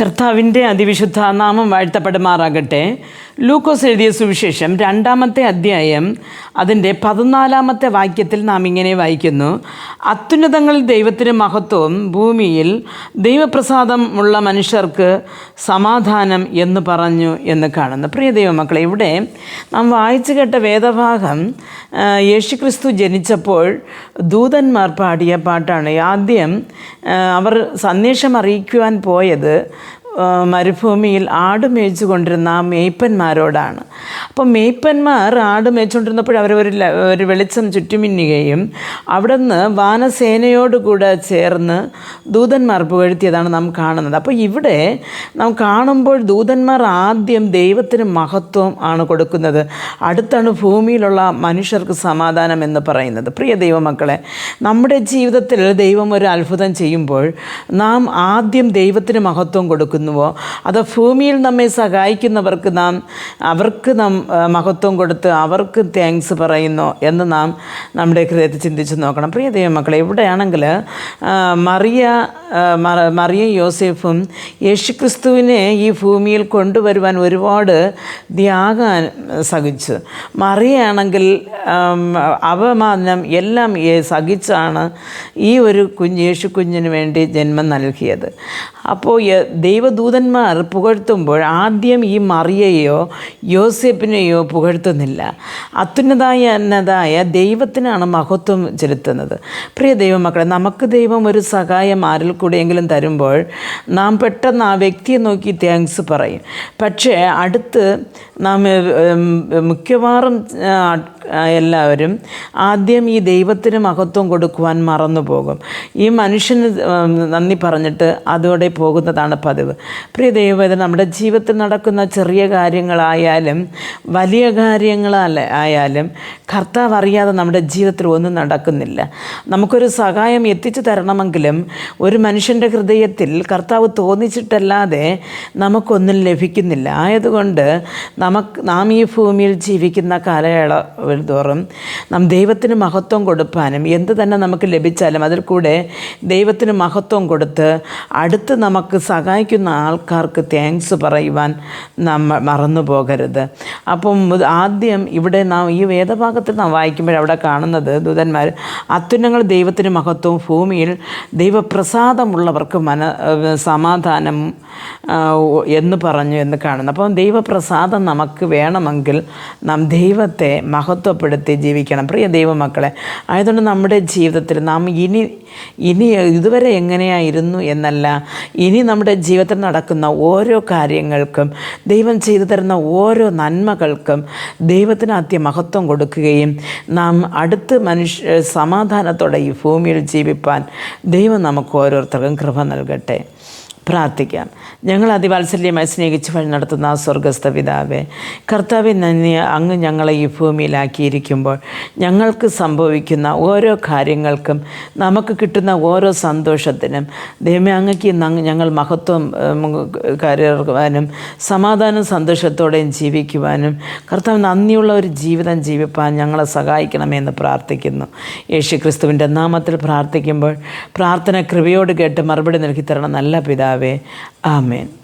കർത്താവിന്റെ അതിവിശുദ്ധ നാമം വാഴ്ത്തപ്പെടുമാറാകട്ടെ. ലൂക്കോസ് എഴുതിയ സുവിശേഷം രണ്ടാമത്തെ അധ്യായം അതിന്റെ പതിനാലാമത്തെ വാക്യത്തിൽ നാം ഇങ്ങനെ വായിക്കുന്നു. അത്യുന്നതങ്ങളിൽ ദൈവത്തിന് മഹത്വവും ഭൂമിയിൽ ദൈവപ്രസാദം ഉള്ള മനുഷ്യർക്ക് സമാധാനം എന്ന് പറഞ്ഞു എന്ന് കാണുന്നു. പ്രിയ ദൈവമക്കളെ ഇവിടെ നാം വായിച്ചു കേട്ട വേദഭാഗം യേശുക്രിസ്തു ജനിച്ചപ്പോൾ ദൂതന്മാർ പാടിയ പാട്ടാണ്. ആദ്യം അവർ സന്ദേശം അറിയിക്കുവാൻ പോയത് മരുഭൂമിയിൽ ആട് മേയിച്ചു കൊണ്ടിരുന്ന ആ മേയ്പ്പന്മാരോടാണ്. അപ്പം മേയ്പ്പന്മാർ ആട് മേയിച്ചുകൊണ്ടിരുന്നപ്പോൾ അവർ ഒരു വെളിച്ചം ചുറ്റുമിന്നുകയും അവിടെ നിന്ന് വാനസേനയോടുകൂടെ ചേർന്ന് ദൂതന്മാർ പുകഴ്ത്തിയതാണ് നാം കാണുന്നത്. അപ്പോൾ ഇവിടെ നാം കാണുമ്പോൾ ദൂതന്മാർ ആദ്യം ദൈവത്തിന് മഹത്വം ആണ് കൊടുക്കുന്നത്. അടുത്താണ് ഭൂമിയിലുള്ള മനുഷ്യർക്ക് സമാധാനം എന്ന് പറയുന്നത്. പ്രിയ ദൈവമക്കളെ നമ്മുടെ ജീവിതത്തിൽ ദൈവം ഒരു അത്ഭുതം ചെയ്യുമ്പോൾ നാം ആദ്യം ദൈവത്തിന് മഹത്വം കൊടുക്കുന്നുവോ അത് ഭൂമിയിൽ നമ്മെ സഹായിക്കുന്നവർക്ക് നാം അവർക്ക് നാം മഹത്വം കൊടുത്ത് അവർക്ക് താങ്ക്സ് പറയുന്നു എന്ന് നാം നമ്മുടെ ഹൃദയത്തിൽ ചിന്തിച്ച് നോക്കണം. പ്രിയ ദൈവമക്കളെ ഇവിടെയാണെങ്കിൽ മറിയ മറിയ യോസെഫും യേശുക്രിസ്തുവിനെ ഈ ഭൂമിയിൽ കൊണ്ടുവരുവാൻ ഒരുപാട് ത്യാഗം സഹിച്ചു. മറിയാണെങ്കിൽ അപമാനം എല്ലാം സഹിച്ചാണ് ഈ ഒരു കുഞ്ഞ് യേശു കുഞ്ഞിന് വേണ്ടി ജന്മം നൽകിയത്. അപ്പോൾ യ- ദൈവദൂതന്മാർ പുകഴ്ത്തുമ്പോൾ ആദ്യം ഈ മറിയയോ യോസെപ്പിനെയോ പുകഴ്ത്തുന്നില്ല. അത്യുന്നതായ എന്നതായ ദൈവത്തിനാണ് മഹത്വം ചെലുത്തുന്നത്. പ്രിയ ദൈവമക്കളെ നമുക്ക് ദൈവം ഒരു സഹായം ആരിൽ കൂടെയെങ്കിലും തരുമ്പോൾ നാം പെട്ടെന്ന് ആ വ്യക്തിയെ നോക്കി താങ്ക്സ് പറയും. പക്ഷേ അടുത്ത് നാം മിക്കവാറും എല്ലാവരും ആദ്യം ഈ ദൈവത്തിന് മഹത്വം കൊടുക്കുവാൻ മറന്നു പോകും ഈ മനുഷ്യന് നന്ദി പറഞ്ഞിട്ട് അതോടെ പോകുന്നതാണ് പതിവ്. പ്രിയ ദൈവം നമ്മുടെ ജീവിതത്തിൽ നടക്കുന്ന ചെറിയ കാര്യങ്ങളായാലും വലിയ കാര്യങ്ങളല്ല ആയാലും കർത്താവ് അറിയാതെ നമ്മുടെ ജീവിതത്തിൽ ഒന്നും നടക്കുന്നില്ല. നമുക്കൊരു സഹായം എത്തിച്ചു തരണമെങ്കിലും ഒരു മനുഷ്യന്റെ ഹൃദയത്തിൽ കർത്താവ് തോന്നിച്ചിട്ടല്ലാതെ നമുക്കൊന്നും ലഭിക്കുന്നില്ല. ആയതുകൊണ്ട് നമുക്ക് നാം ഈ ഭൂമിയിൽ ജീവിക്കുന്ന കാലയളവ് തോറും നാം ദൈവത്തിന് മഹത്വം കൊടുപ്പാനും എന്ത് തന്നെ നമുക്ക് ലഭിച്ചാലും അതിൽ കൂടെ ദൈവത്തിന് മഹത്വം കൊടുത്ത് അടുത്ത് നമുക്ക് സഹായിക്കുന്ന ആൾക്കാർക്ക് താങ്ക്സ് പറയുവാൻ നാം മ- മറന്നു പോകരുത്. അപ്പം ആദ്യം ഇവിടെ നാം ഈ വേദഭാഗത്തിൽ നാം വായിക്കുമ്പോൾ അവിടെ കാണുന്നത് ദൂതന്മാർ അത്യുന്നങ്ങൾ ദൈവത്തിന് മഹത്വവും ഭൂമിയിൽ ദൈവപ്രസാദമുള്ളവർക്ക് മന സമാധാനം എന്ന് പറഞ്ഞു എന്ന് കാണുന്നു. അപ്പം ദൈവപ്രസാദം നമുക്ക് വേണമെങ്കിൽ നാം ദൈവത്തെ മഹത്വപ്പെടുത്തി ജീവിക്കണം. പ്രിയ ദൈവമക്കളെ ആയതുകൊണ്ട് നമ്മുടെ ജീവിതത്തിൽ നാം ഇനി ഇനി ഇതുവരെ എങ്ങനെയായിരുന്നു എന്നല്ല ഇനി നമ്മുടെ ജീവിതത്തിൽ നടക്കുന്ന ഓരോ കാര്യങ്ങൾക്കും ദൈവം ചെയ്തു തരുന്ന ഓരോ നന്മകൾക്കും ദൈവത്തിന് ആദ്യ മഹത്വം കൊടുക്കുകയും നാം അടുത്ത് മനുഷ്യ സമാധാനത്തോടെ ഈ ഭൂമിയിൽ ജീവിപ്പാൻ ദൈവം നമുക്ക് ഓരോരുത്തർക്കും കൃപ നൽകട്ടെ. പ്രാർത്ഥിക്കാം. ഞങ്ങൾ അതിവാത്സല്യമായി സ്നേഹിച്ച് വഴി നടത്തുന്ന ആ സ്വർഗസ്ഥ പിതാവേ കർത്താവെ നന്ദി. അങ്ങ് ഞങ്ങളെ ഈ ഭൂമിയിലാക്കിയിരിക്കുമ്പോൾ ഞങ്ങൾക്ക് സംഭവിക്കുന്ന ഓരോ കാര്യങ്ങൾക്കും നമുക്ക് കിട്ടുന്ന ഓരോ സന്തോഷത്തിനും ദൈവമേ അങ്ങക്ക് അങ്ങ് ഞങ്ങൾ മഹത്വം കരുവാനും സമാധാനം സന്തോഷത്തോടെയും ജീവിക്കുവാനും കർത്താവ് നന്ദിയുള്ള ഒരു ജീവിതം ജീവിപ്പാൻ ഞങ്ങളെ സഹായിക്കണമെന്ന് പ്രാർത്ഥിക്കുന്നു. യേശു ക്രിസ്തുവിന്റെ നാമത്തിൽ പ്രാർത്ഥിക്കുമ്പോൾ പ്രാർത്ഥന കൃപയോട് കേട്ട് മറുപടി നൽകി തരണം നല്ല പിതാവേ. sabe. Amén.